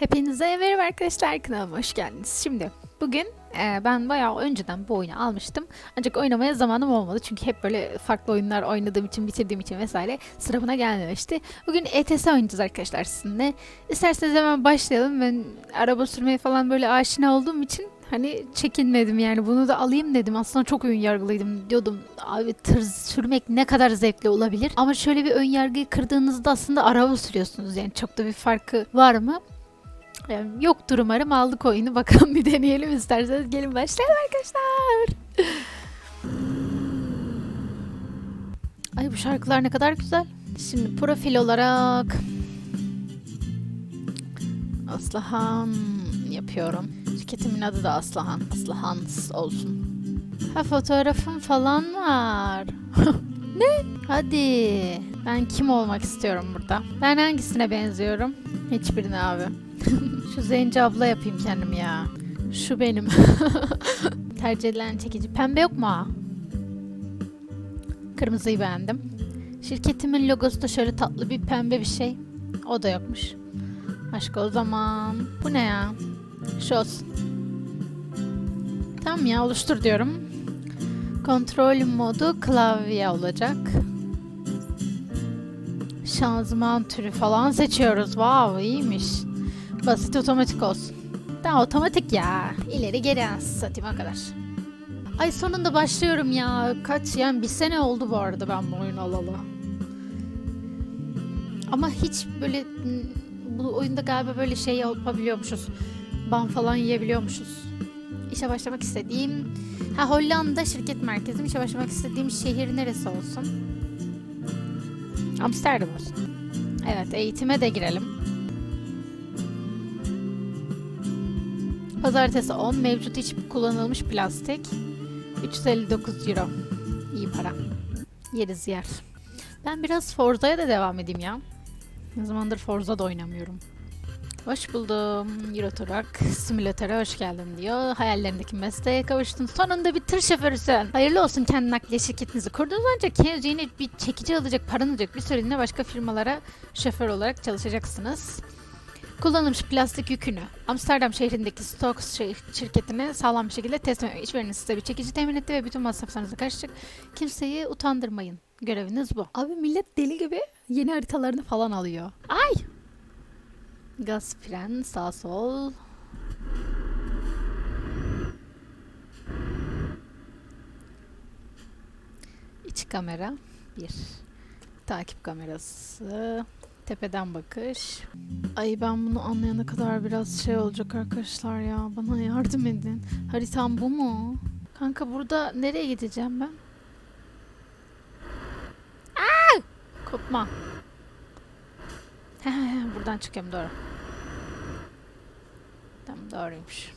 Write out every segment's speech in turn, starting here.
Hepinize merhaba arkadaşlar kanalıma hoş geldiniz. Şimdi bugün e, ben bayağı önceden bu oyunu almıştım. Ancak oynamaya zamanım olmadı. Çünkü hep böyle farklı oyunlar oynadığım için, bitirdiğim için vesaire sıra gelmemişti. Bugün ETS oynayacağız arkadaşlar sizinle. İsterseniz hemen başlayalım. Ben araba sürmeye falan böyle aşina olduğum için hani çekinmedim yani bunu da alayım dedim. Aslında çok ön yargılıydım diyordum. Abi tır sürmek ne kadar zevkli olabilir. Ama şöyle bir ön yargıyı kırdığınızda aslında araba sürüyorsunuz yani çok da bir farkı var mı? Yani yoktur umarım aldık oyunu bakalım bir deneyelim isterseniz gelin başlayalım arkadaşlar. Ay bu şarkılar ne kadar güzel. Şimdi profil olarak Aslıhan yapıyorum. Şirketimin adı da Aslıhan. Aslıhans olsun. Ha fotoğrafım falan var. ne? Hadi. Ben kim olmak istiyorum burada? Ben hangisine benziyorum? Hiçbirine abi. Şu zenci abla yapayım kendim ya. Şu benim. Tercih edilen çekici. Pembe yok mu? Kırmızıyı beğendim. Şirketimin logosu da şöyle tatlı bir pembe bir şey. O da yokmuş. Başka o zaman. Bu ne ya? Şu olsun. Tamam ya oluştur diyorum. Kontrol modu klavye olacak. Şanzıman türü falan seçiyoruz. Wow iyiymiş. Basit otomatik olsun. Daha otomatik ya. İleri geri satayım o kadar. Ay sonunda başlıyorum ya. Kaç yani bir sene oldu bu arada ben bu oyunu alalı. Ama hiç böyle m, bu oyunda galiba böyle şey yapabiliyormuşuz. Ban falan yiyebiliyormuşuz. İşe başlamak istediğim ha Hollanda şirket merkezim. İşe başlamak istediğim şehir neresi olsun? Amsterdam olsun. Evet eğitime de girelim. Pazartesi 10 mevcut hiç kullanılmış plastik 359 euro. İyi para. Yeriz yer. Ben biraz Forza'ya da devam edeyim ya. Ne zamandır Forza'da oynamıyorum. Hoş buldum. Euro Truck simülatöre hoş geldin diyor. Hayallerindeki mesleğe kavuştun. Sonunda bir tır şoförüsün. Hayırlı olsun kendi nakliye şirketinizi kurduğunuz ancak yeni bir çekici alacak, paran olacak bir süreliğine başka firmalara şoför olarak çalışacaksınız. Kullanılmış plastik yükünü Amsterdam şehrindeki Stock şir- şirketine sağlam bir şekilde teslim etmek. İşvereniniz size bir çekici temin etti ve bütün masraflarınızı karşılayacak. Kimseyi utandırmayın. Göreviniz bu. Abi millet deli gibi yeni haritalarını falan alıyor. Ay! Gaz fren sağ sol. İç kamera bir. Takip kamerası. Tepeden bakış. Ay ben bunu anlayana kadar biraz şey olacak arkadaşlar ya. Bana yardım edin. Haritam bu mu? Kanka burada nereye gideceğim ben? Aa! Kopma. He buradan çıkıyorum doğru. Tamam doğruymuş.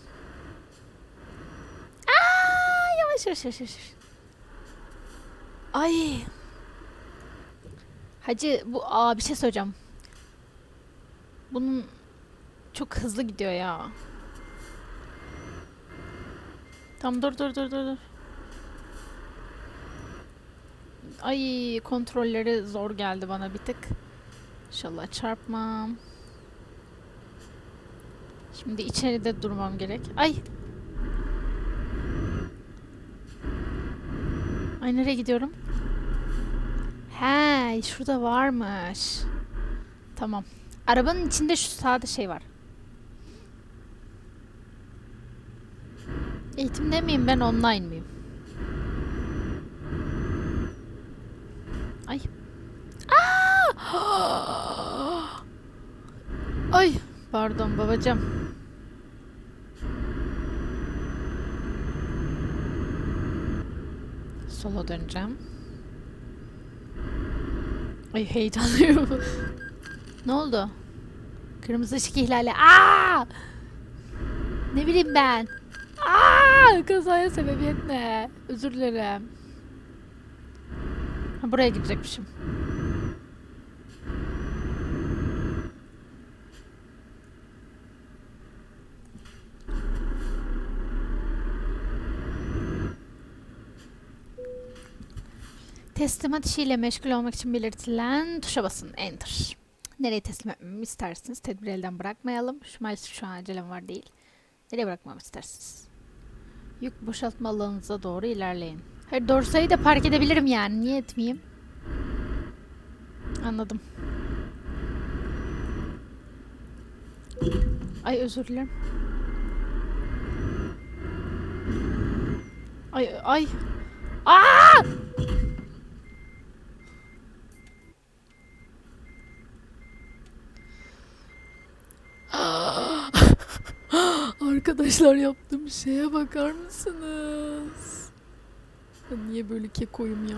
Aa yavaş yavaş yavaş yavaş. Ay. Hacı bu aa bir şey söyleyeceğim. Bunun çok hızlı gidiyor ya. Tamam dur dur dur dur dur. Ay kontrolleri zor geldi bana bir tık. İnşallah çarpmam. Şimdi içeride durmam gerek. Ay. Ay nereye gidiyorum? He, şurada varmış. Tamam. Arabanın içinde şu sağda şey var. Eğitimde miyim ben online miyim? Ay. Aa! Ay, pardon babacığım. Sola döneceğim. Ay heyecanlıyım. ne oldu? Kırmızı ışık ihlali. Aa! Ne bileyim ben. Aa! Kazaya sebebiyet ne? Özür dilerim. Ha, buraya gidecekmişim. Teslimat işiyle meşgul olmak için belirtilen tuşa basın. Enter. Nereye teslim etmemi istersiniz? Tedbir elden bırakmayalım. Şu maalesef şu an acelem var değil. Nereye bırakmamı istersiniz? Yük boşaltma alanınıza doğru ilerleyin. Hayır Dorsa'yı da park edebilirim yani. Niye etmeyeyim? Anladım. Ay özür dilerim. Ay ay. Aa! Arkadaşlar yaptığım şeye bakar mısınız? Ben niye böyle kekoyum ya?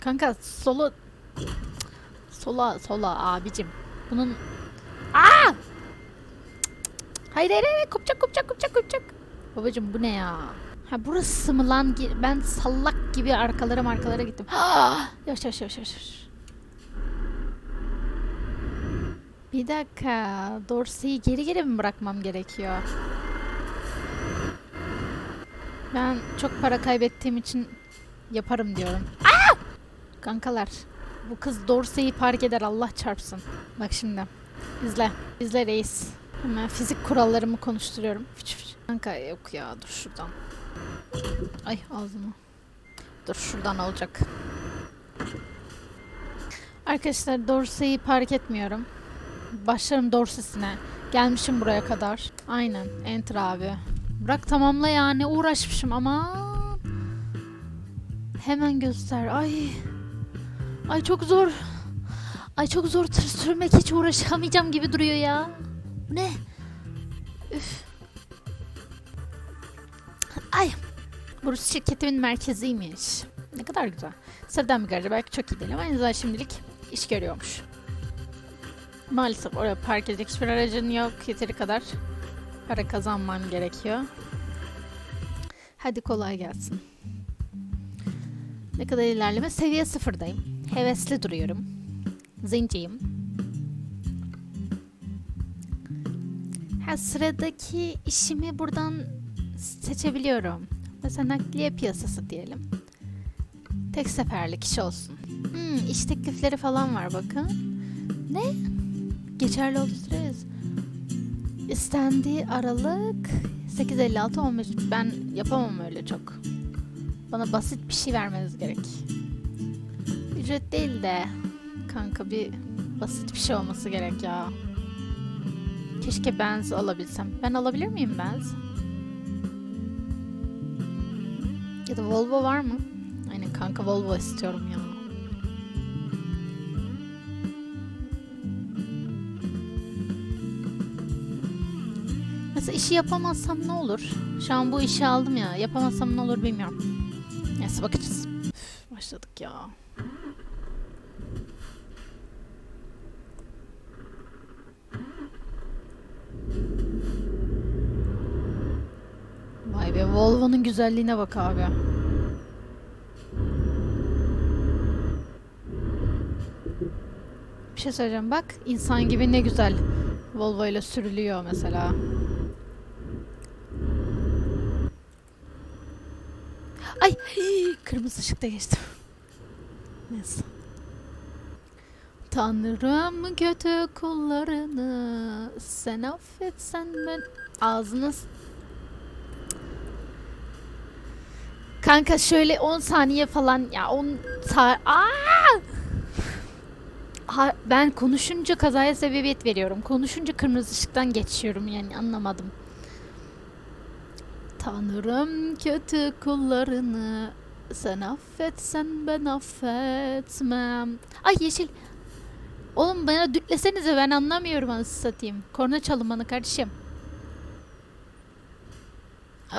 Kanka solo sola sola abicim. Bunun Aa! Hayır hayır hayır kopacak kopacak kopacak kopacak. Babacım bu ne ya? Ha burası mı lan? Ben sallak gibi arkalara markalara gittim. Ha! Yavaş yavaş yavaş yavaş. Bir dakika. Dorsey'i geri geri mi bırakmam gerekiyor? Ben çok para kaybettiğim için yaparım diyorum. Aa! Kankalar. Bu kız Dorsey'i park eder Allah çarpsın. Bak şimdi. İzle. İzle reis. Hemen fizik kurallarımı konuşturuyorum. Fıç fıç. Kanka yok ya dur şuradan. Ay ağzıma. Dur şuradan olacak. Arkadaşlar Dorsey'i park etmiyorum. Başlarım Dorsesine. Gelmişim buraya kadar. Aynen. Enter abi. Bırak tamamla ya. Ne uğraşmışım ama. Hemen göster. Ay. Ay çok zor. Ay çok zor tır sürmek hiç uğraşamayacağım gibi duruyor ya. Ne? Üf. Ay. Burası şirketimin merkeziymiş. Ne kadar güzel. Sıradan bir garaj belki çok iyi değil ama en azından şimdilik iş görüyormuş. Maalesef oraya park edecek hiçbir aracın yok. Yeteri kadar para kazanman gerekiyor. Hadi kolay gelsin. Ne kadar ilerleme? Seviye sıfırdayım. Hevesli duruyorum. Zinciyim. Ha, sıradaki işimi buradan seçebiliyorum. Mesela nakliye piyasası diyelim. Tek seferlik iş olsun. Hmm, iş teklifleri falan var bakın. Ne? Geçerli olduğu süre istendiği aralık 8.56-15. Ben yapamam öyle çok. Bana basit bir şey vermeniz gerek. Ücret değil de kanka bir basit bir şey olması gerek ya. Keşke Benz alabilsem. Ben alabilir miyim Benz? Ya da Volvo var mı? Aynen kanka Volvo istiyorum ya. İşi yapamazsam ne olur? Şu an bu işi aldım ya. Yapamazsam ne olur bilmiyorum. Neyse bakacağız. Başladık ya. Vay be Volvo'nun güzelliğine bak abi. Bir şey söyleyeceğim bak insan gibi ne güzel Volvo ile sürülüyor mesela. Ay kırmızı ışıkta geçtim. Neyse. Tanrım kötü kullarını sen affetsen ben ağzına s- Kanka şöyle 10 saniye falan ya 10 sa ben konuşunca kazaya sebebiyet veriyorum. Konuşunca kırmızı ışıktan geçiyorum yani anlamadım. Tanrım kötü kullarını sen affetsen ben affetmem. Ay yeşil. Oğlum bana dütlesenize ben anlamıyorum anasını satayım. Korna çalın bana kardeşim.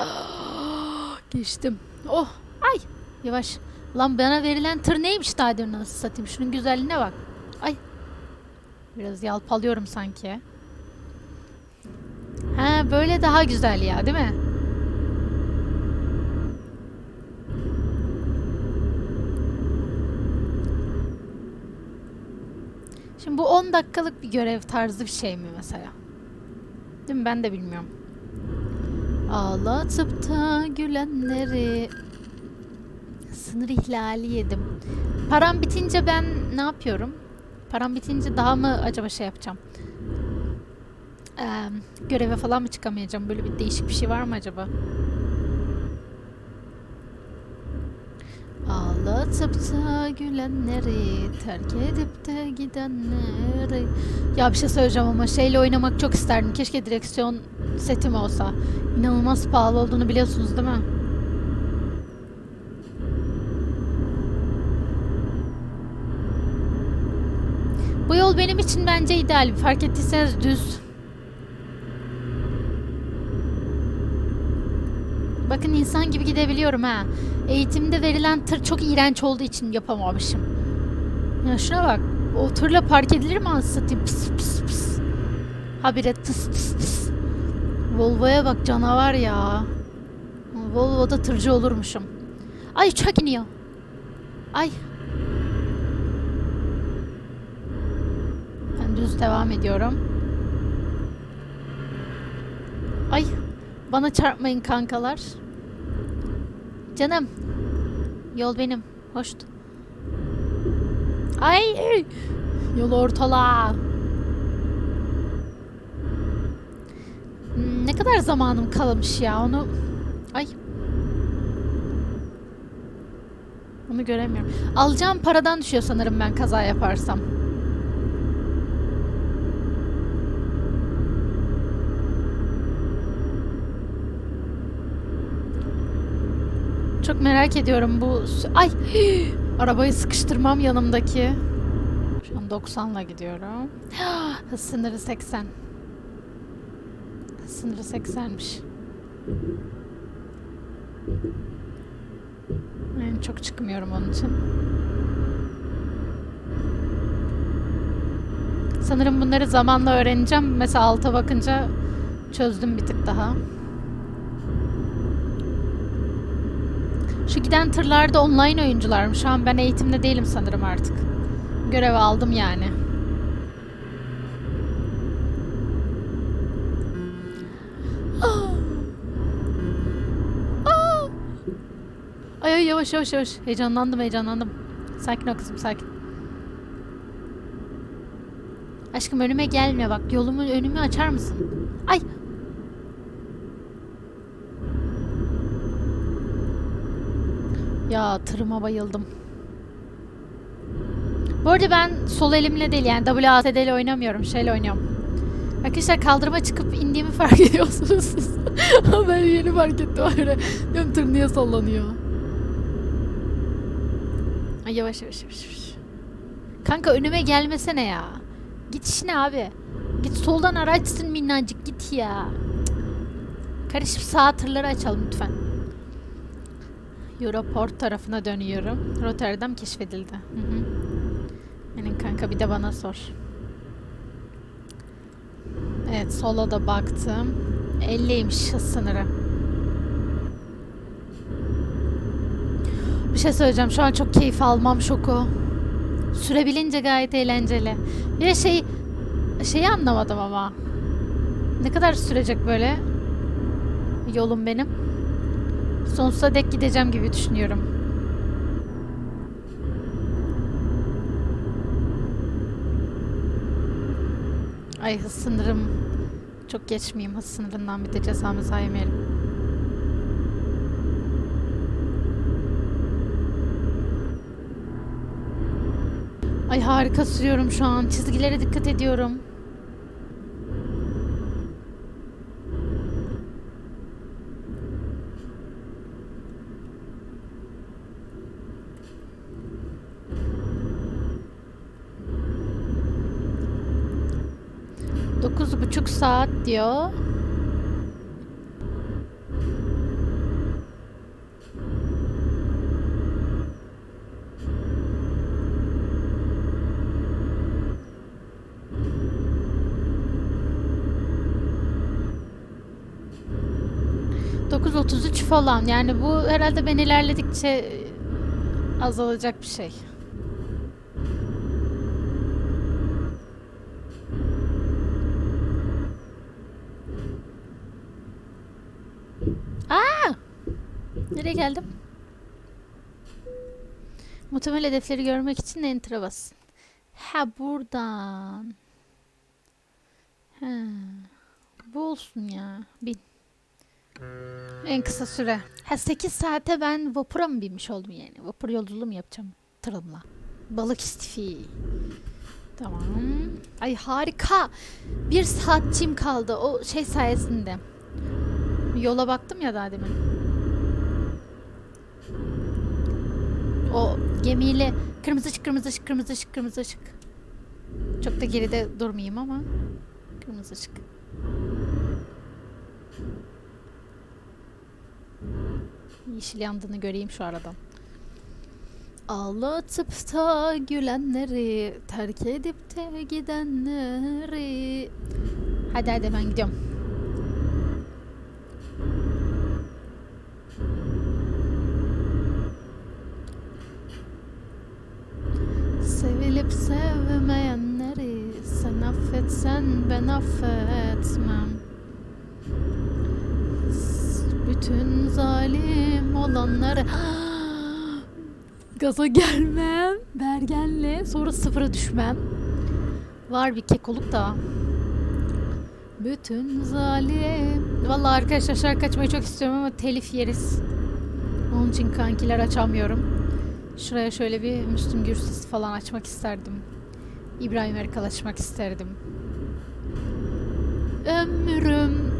Geçtim. Oh ay yavaş. Lan bana verilen tır neymiş daha demin anasını satayım. Şunun güzelliğine bak. Ay. Biraz yalpalıyorum sanki. Ha böyle daha güzel ya değil mi? Şimdi bu 10 dakikalık bir görev tarzı bir şey mi mesela? Değil mi? Ben de bilmiyorum. Ağlatıp da gülenleri Sınır ihlali yedim. Param bitince ben ne yapıyorum? Param bitince daha mı acaba şey yapacağım? Ee, göreve falan mı çıkamayacağım? Böyle bir değişik bir şey var mı acaba? Ağlatıp da gülenleri terk edip de gidenleri Ya bir şey söyleyeceğim ama şeyle oynamak çok isterdim. Keşke direksiyon setim olsa. İnanılmaz pahalı olduğunu biliyorsunuz değil mi? Bu yol benim için bence ideal. Fark ettiyseniz düz. Bakın insan gibi gidebiliyorum ha. Eğitimde verilen tır çok iğrenç olduğu için yapamamışım. Ya şuna bak. O tırla park edilir mi anasını satayım? Pıs pıs pıs. Habire tıs tıs tıs. Volvo'ya bak canavar ya. Volvo'da tırcı olurmuşum. Ay uçak iniyor. Ay. Ben düz devam ediyorum. Ay. Bana çarpmayın kankalar. Canım. Yol benim. Hoşt. Ay. Yol ortala. Hmm, Ne kadar zamanım kalmış ya onu. Ay. Onu göremiyorum. Alacağım paradan düşüyor sanırım ben kaza yaparsam. Çok merak ediyorum bu... Ay! Arabayı sıkıştırmam yanımdaki. Şu an 90'la gidiyorum. Hız sınırı 80. Hız sınırı 80'miş. Yani çok çıkmıyorum onun için. Sanırım bunları zamanla öğreneceğim. Mesela alta bakınca çözdüm bir tık daha. Şu giden tırlarda online oyuncularım. Şu an ben eğitimde değilim sanırım artık. Görev aldım yani. Ah! Ah! Ay ay yavaş yavaş yavaş. Heyecanlandım heyecanlandım. Sakin ol kızım sakin. Aşkım önüme gelme bak. Yolumu önümü açar mısın? Ay Ya tırıma bayıldım. Bu arada ben sol elimle değil yani WASD ile oynamıyorum. Şeyle oynuyorum. Arkadaşlar kaldırıma çıkıp indiğimi fark ediyorsunuz siz. Ben yeni fark ettim öyle. Diyorum tır niye sallanıyor. Ay yavaş yavaş yavaş. yavaş. Kanka önüme gelmesene ya. Git işine abi. Git soldan araçsın minnacık git ya. Karışıp sağ tırları açalım lütfen. Europort tarafına dönüyorum. Rotterdam keşfedildi. Hı. Benim kanka bir de bana sor. Evet sola da baktım. 50'ymiş hız sınırı. Bir şey söyleyeceğim. Şu an çok keyif almam şoku. Sürebilince gayet eğlenceli. Bir şey şeyi anlamadım ama. Ne kadar sürecek böyle yolum benim? Sonsuza dek gideceğim gibi düşünüyorum. Ay hız sınırım çok geçmeyeyim hız sınırından bir de cezamı saymayalım. Ay harika sürüyorum şu an. Çizgilere dikkat ediyorum. Diyor. Dokuz otuz üç falan. Yani bu herhalde ben ilerledikçe azalacak bir şey. Aa! Nereye geldim? Muhtemel hedefleri görmek için enter'a basın. Ha buradan. He. Bu olsun ya. Bin. En kısa süre. Ha 8 saate ben vapura mı binmiş oldum yani? Vapur yolculuğu mu yapacağım tırımla? Balık istifi. Tamam. Ay harika. Bir saatçim kaldı o şey sayesinde. Yola baktım ya daha demin. O gemiyle kırmızı ışık kırmızı ışık kırmızı ışık kırmızı ışık. Çok da geride durmayayım ama kırmızı ışık. Yeşil yandığını göreyim şu aradan. Ağlatıp da gülenleri, terk edip de gidenleri. Hadi hadi ben gidiyorum. Sevilip sevmeyenleri sen affetsen ben Bütün zalim olanları gaza gelmem, bergenle sonra sıfıra düşmem. Var bir kekoluk da. Bütün zalim. Vallahi arkadaşlar şarkı açmayı çok istiyorum ama telif yeriz. Onun için kankiler açamıyorum. Şuraya şöyle bir Müslüm Gürses falan açmak isterdim. İbrahim Erkal açmak isterdim. Ömrüm.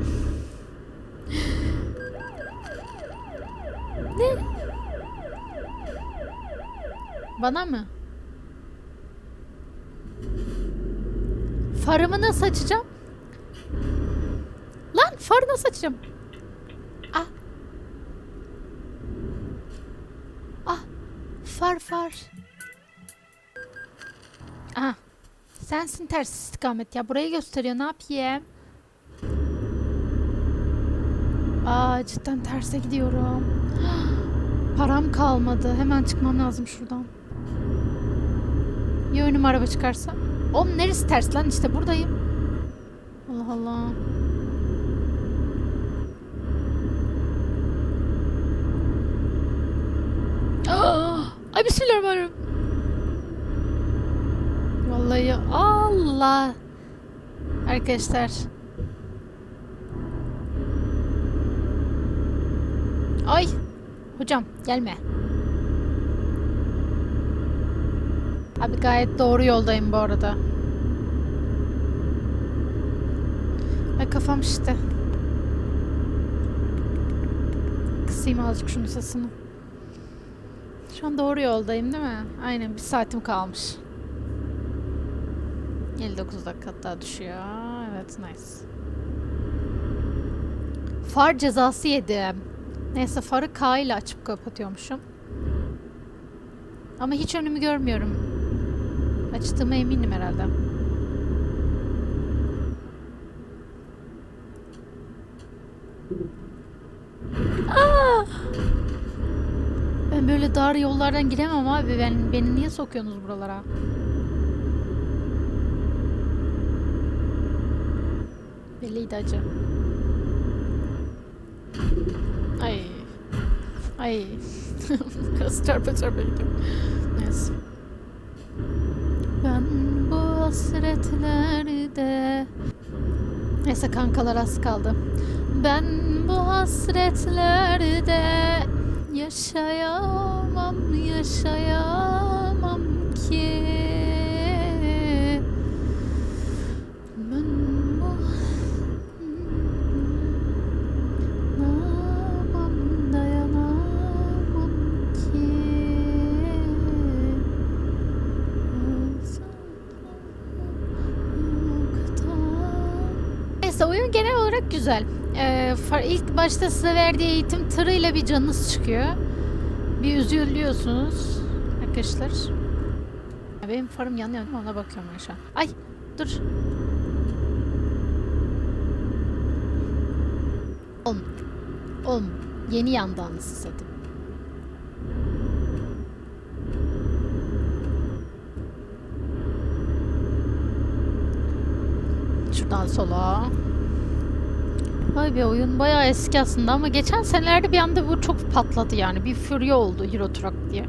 Ne? Bana mı? Farımı nasıl açacağım? Lan farı nasıl açacağım? Ah. Ah. Far far. Aha. Sensin ters istikamet ya. Burayı gösteriyor. Ne yapayım? Aa cidden terse gidiyorum. Param kalmadı. Hemen çıkmam lazım şuradan. Ya önüme araba çıkarsa? Oğlum neresi ters lan? İşte buradayım. Allah Allah. Aa, ay bismillahirrahmanirrahim. Vallahi Allah. Arkadaşlar. Ay. Hocam gelme. Abi gayet doğru yoldayım bu arada. Ay kafam işte. Kısayım azıcık şunun sesini. Şu an doğru yoldayım değil mi? Aynen bir saatim kalmış. 59 dakika daha düşüyor. Evet nice. Far cezası yedim. Neyse farı K ile açıp kapatıyormuşum. Ama hiç önümü görmüyorum. Açtığıma eminim herhalde. Aa! Ben böyle dar yollardan giremem abi. Ben, beni niye sokuyorsunuz buralara? Belliydi acı. Ay. Ay. Biraz çarpa çarpa gidiyorum. Neyse. Ben bu hasretlerde Neyse kankalar az kaldı. Ben bu hasretlerde yaşayamam, yaşayamam ki. İlk başta size verdiği eğitim tırıyla bir canınız çıkıyor. Bir üzülüyorsunuz arkadaşlar. Benim farım yanıyor değil mi? Ona bakıyorum ben şu an. Ay dur. Oğlum. Oğlum. Yeni anasını satayım. Şuradan sola. Vay be oyun bayağı eski aslında ama geçen senelerde bir anda bu çok patladı yani. Bir furya oldu Euro Truck diye.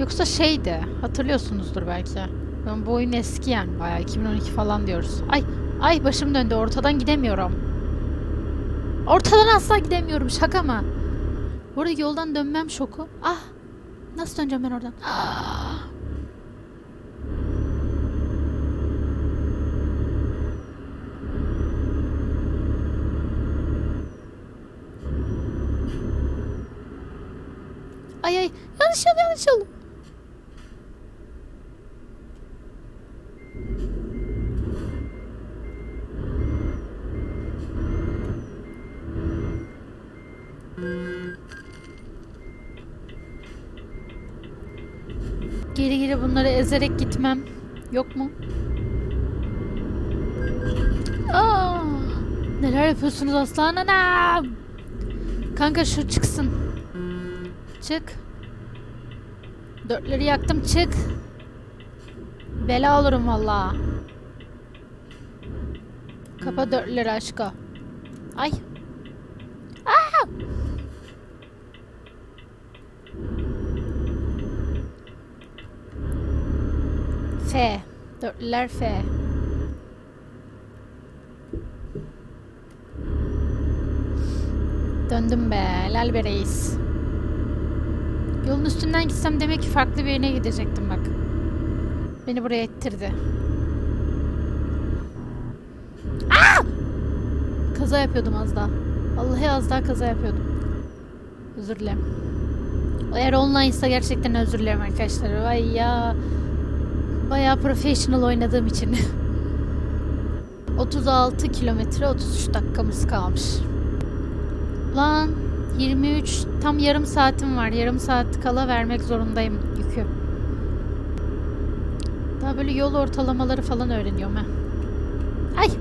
Yoksa şeydi hatırlıyorsunuzdur belki. Ben bu oyun eski yani bayağı 2012 falan diyoruz. Ay ay başım döndü ortadan gidemiyorum. Ortadan asla gidemiyorum şaka mı? Burada yoldan dönmem şoku. Ah nasıl döneceğim ben oradan? Ah. Ay ay yanlış yol yanlış yol. Geri geri bunları ezerek gitmem. Yok mu? Aa, neler yapıyorsunuz aslan anam? Kanka şu çıksın. Çık. Dörtleri yaktım çık. Bela olurum valla. Kapa dörtleri aşko. Ay. Aa! F. Dörtlüler F. Döndüm be. Helal be reis. Yolun üstünden gitsem demek ki farklı bir yerine gidecektim bak. Beni buraya ettirdi. Aa! Kaza yapıyordum az daha. Vallahi az daha kaza yapıyordum. Özür dilerim. Eğer online gerçekten özür dilerim arkadaşlar. Vay ya. Bayağı professional oynadığım için. 36 kilometre 33 dakikamız kalmış. Lan 23 tam yarım saatim var. Yarım saat kala vermek zorundayım yükü. Daha böyle yol ortalamaları falan öğreniyorum ha. Ay!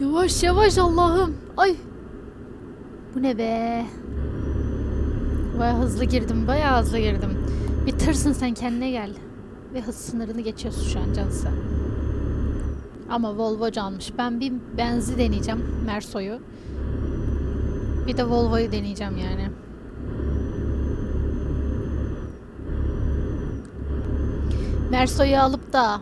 yavaş yavaş Allah'ım. Ay! Bu ne be? Baya hızlı girdim. Baya hızlı girdim. Bir tırsın sen kendine gel. Ve hız sınırını geçiyorsun şu an cansı. Ama Volvo canmış. Ben bir benzi deneyeceğim. Merso'yu. Bir de Volvo'yu deneyeceğim yani. Merso'yu alıp da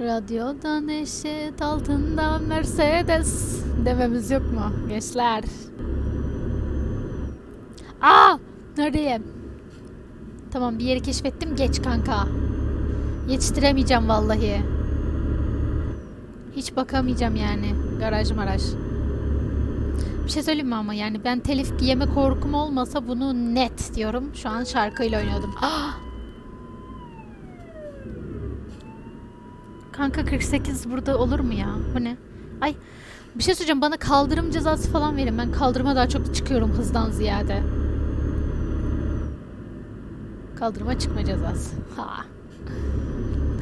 Radyoda neşet altında Mercedes dememiz yok mu gençler? Aa! Neredeyim? Tamam bir yeri keşfettim. Geç kanka. Yetiştiremeyeceğim vallahi. Hiç bakamayacağım yani. Garaj maraj. Bir şey söyleyeyim mi ama yani ben telif yeme korkum olmasa bunu net diyorum. Şu an şarkıyla oynuyordum. Ah! Kanka 48 burada olur mu ya? Bu ne? Ay bir şey söyleyeceğim bana kaldırım cezası falan verin. Ben kaldırıma daha çok çıkıyorum hızdan ziyade. Kaldırıma çıkma cezası. Ha.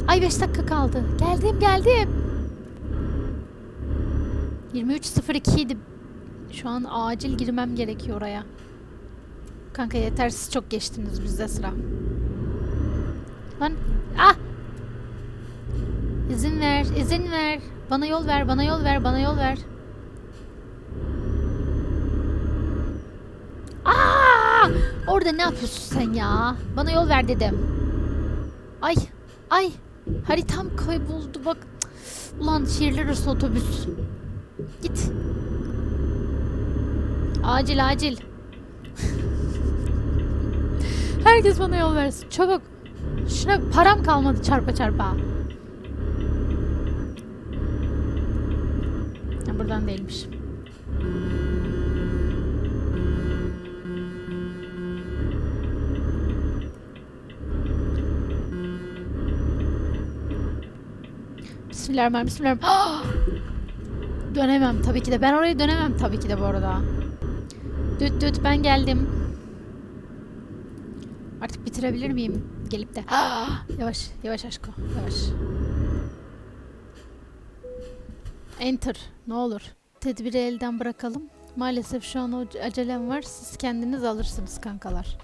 Ay 5 dakika kaldı. Geldim geldim. 23.02 idi. Şu an acil girmem gerekiyor oraya. Kanka yeter siz çok geçtiniz bizde sıra. Lan ah! İzin ver, izin ver. Bana yol ver, bana yol ver, bana yol ver. Aa! Orada ne yapıyorsun sen ya? Bana yol ver dedim. Ay, ay. Haritam kayboldu bak. Ulan şehirler arası otobüs. Git. Acil acil. Herkes bana yol versin. Çabuk. Şuna param kalmadı çarpa çarpa. Ha, buradan değilmiş. Bismillahirrahmanirrahim. Bismillahirrahmanirrahim. dönemem tabii ki de. Ben oraya dönemem tabii ki de bu arada. Düt düt ben geldim. Artık bitirebilir miyim gelip de? yavaş yavaş aşko yavaş. Enter ne olur. Tedbiri elden bırakalım. Maalesef şu an o acelem var. Siz kendiniz alırsınız kankalar.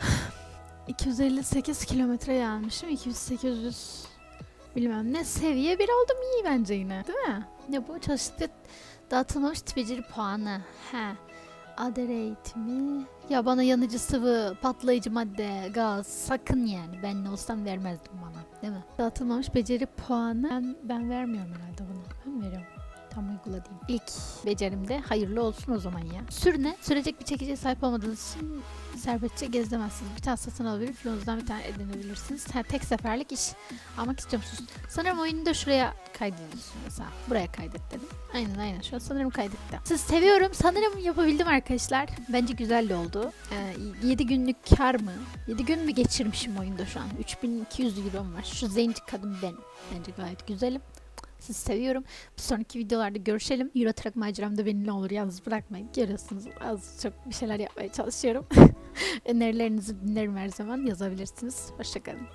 258 kilometre gelmişim. 200 800 bilmem ne seviye bir oldum iyi bence yine değil mi? Ne bu çalıştıkça dağıtılmamış beceri puanı. He. Ader eğitimi. Ya bana yanıcı sıvı, patlayıcı madde, gaz sakın yani. Ben ne olsam vermezdim bana. Değil mi? Dağıtılmamış beceri puanı. Ben, ben vermiyorum herhalde bunu. Ben veriyorum? Tam uygula. İlk becerimde hayırlı olsun o zaman ya. Sür ne? Sürecek bir çekiciye sahip olmadığınız için serbestçe gezemezsiniz. Bir tane satın alabilir, filonuzdan bir tane edinebilirsiniz. Ha, tek seferlik iş almak istiyormuşsunuz. Sanırım oyunu da şuraya kaydediyorsun mesela. Buraya kaydet dedim. Aynen aynen. Şu an sanırım kaydetti. Siz seviyorum. Sanırım yapabildim arkadaşlar. Bence güzel de oldu. Ee, 7 günlük kar mı? 7 gün mü geçirmişim oyunda şu an? 3200 euro var. Şu zenci kadın ben. Bence gayet güzelim. Sizi seviyorum. Bir sonraki videolarda görüşelim. Euro Truck maceramda beni ne olur yalnız bırakmayın. Görüyorsunuz az çok bir şeyler yapmaya çalışıyorum. Önerilerinizi dinlerim her zaman yazabilirsiniz. Hoşçakalın.